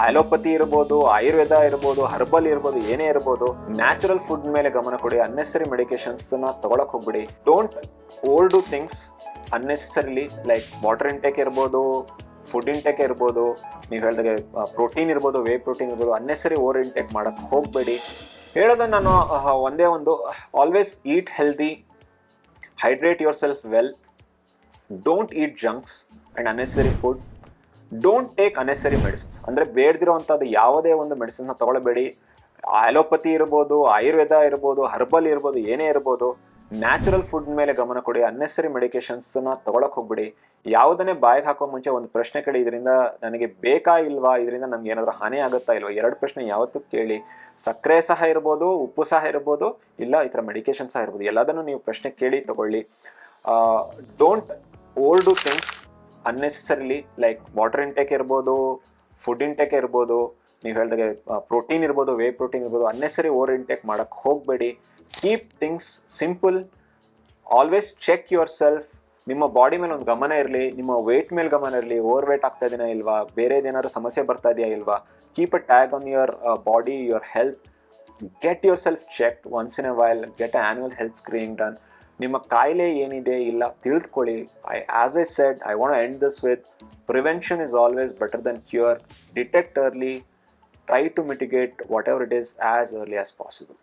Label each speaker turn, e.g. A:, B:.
A: Allopathy ಇರ್ಬೋದು, ಆಯುರ್ವೇದ ಇರ್ಬೋದು herbal ಇರ್ಬೋದು, ಏನೇ ಇರ್ಬೋದು ನ್ಯಾಚುರಲ್ ಫುಡ್ ಮೇಲೆ ಗಮನ ಕೊಡಿ ಅನ್ನೆಸರಿ ಮೆಡಿಕೇಶನ್ಸ್ನ ತಗೊಳಕ್ ಹೋಗ್ಬಿಡಿ. Don't overdo things unnecessarily like water intake ಇರ್ಬೋದು ಫುಡ್ ಇಂಟೇಕ್ ಇರ್ಬೋದು, ನೀವು ಹೇಳಿದಾಗೆ ಪ್ರೋಟೀನ್ ಇರ್ಬೋದು ವೇ ಪ್ರೋಟೀನ್ ಇರ್ಬೋದು ಅನ್ನೆಸರಿ ಓವರ್ ಇಂಟೇಕ್ ಮಾಡಕ್ ಹೋಗಬೇಡಿ. ಹೇಳೋದು ನಾನು ಒಂದೇ ಒಂದು always eat healthy hydrate yourself well don't eat junks and unnecessary food don't take unnecessary medicines ಅಂದರೆ ಬೇಡದಿರುವಂಥದ್ದು ಯಾವುದೇ ಒಂದು ಮೆಡಿಸಿನ್ನ ತಗೊಳ್ಬೇಡಿ ಅಲೋಪತಿ ಇರ್ಬೋದು, ಆಯುರ್ವೇದ ಇರ್ಬೋದು ಹರ್ಬಲ್ ಇರ್ಬೋದು, ಏನೇ ಇರ್ಬೋದು ನ್ಯಾಚುರಲ್ ಫುಡ್ ಮೇಲೆ ಗಮನ ಕೊಡಿ ಅನ್ನೆಸರಿ ಮೆಡಿಕೇಶನ್ಸ್ನ ತಗೊಳಕ್ ಹೋಗ್ಬಿಡಿ. ಯಾವುದನ್ನೇ ಬಾಯಿಗೆ ಹಾಕೋ ಮುಂಚೆ ಒಂದು ಪ್ರಶ್ನೆ ಕೇಳಿ, ಇದರಿಂದ ನನಗೆ ಬೇಕಾ ಇಲ್ವಾ, ಇದರಿಂದ ನಮ್ಗೆ ಏನಾದರೂ ಹಾನಿ ಆಗುತ್ತಾ ಇಲ್ವಾ, ಎರಡು ಪ್ರಶ್ನೆ ಯಾವತ್ತೂ ಕೇಳಿ. ಸಕ್ಕರೆ ಸಹ ಇರ್ಬೋದು, ಉಪ್ಪು ಸಹ ಇರ್ಬೋದು, ಇಲ್ಲ ಈ ಥರ ಮೆಡಿಕೇಶನ್ ಸಹ ಇರ್ಬೋದು. ಎಲ್ಲದನ್ನು ನೀವು ಪ್ರಶ್ನೆ ಕೇಳಿ ತಗೊಳ್ಳಿ. Don't overdo things unnecessarily like water intake ಇರ್ಬೋದು ಫುಡ್ ಇಂಟೇಕ್ ಇರ್ಬೋದು, ನೀವು ಹೇಳ್ದಾಗೆ ಪ್ರೋಟೀನ್ ಇರ್ಬೋದು ವೇ ಪ್ರೋಟೀನ್ ಇರ್ಬೋದು ಅನ್ನೆಸರಿ ಓವರ್ ಇಂಟೇಕ್ ಮಾಡೋಕ್ಕೆ ಹೋಗಬೇಡಿ. Keep things simple always check yourself ನಿಮ್ಮ ಬಾಡಿ ಮೇಲೆ ಒಂದು ಗಮನ ಇರಲಿ, ನಿಮ್ಮ ವೆಯ್ಟ್ ಮೇಲೆ ಗಮನ ಇರಲಿ ಓವರ್ ವೇಟ್ ಆಗ್ತಾ ಇದೆಯಾ ಇಲ್ವಾ ಬೇರೆದೇನಾದ್ರು ಸಮಸ್ಯೆ ಬರ್ತಾ ಇದೆಯಾ ಇಲ್ವಾ keep a tag on your body your health get yourself check once in a while get a health screening done ನಿಮ್ಮ ಕಾಯಿಲೆ ಏನಿದೆ ಇಲ್ಲ ತಿಳಿದುಕೊಳ್ಳಿ I as I said I want end this with prevention is always better than cure detect early try to mitigate whatever it is as early as possible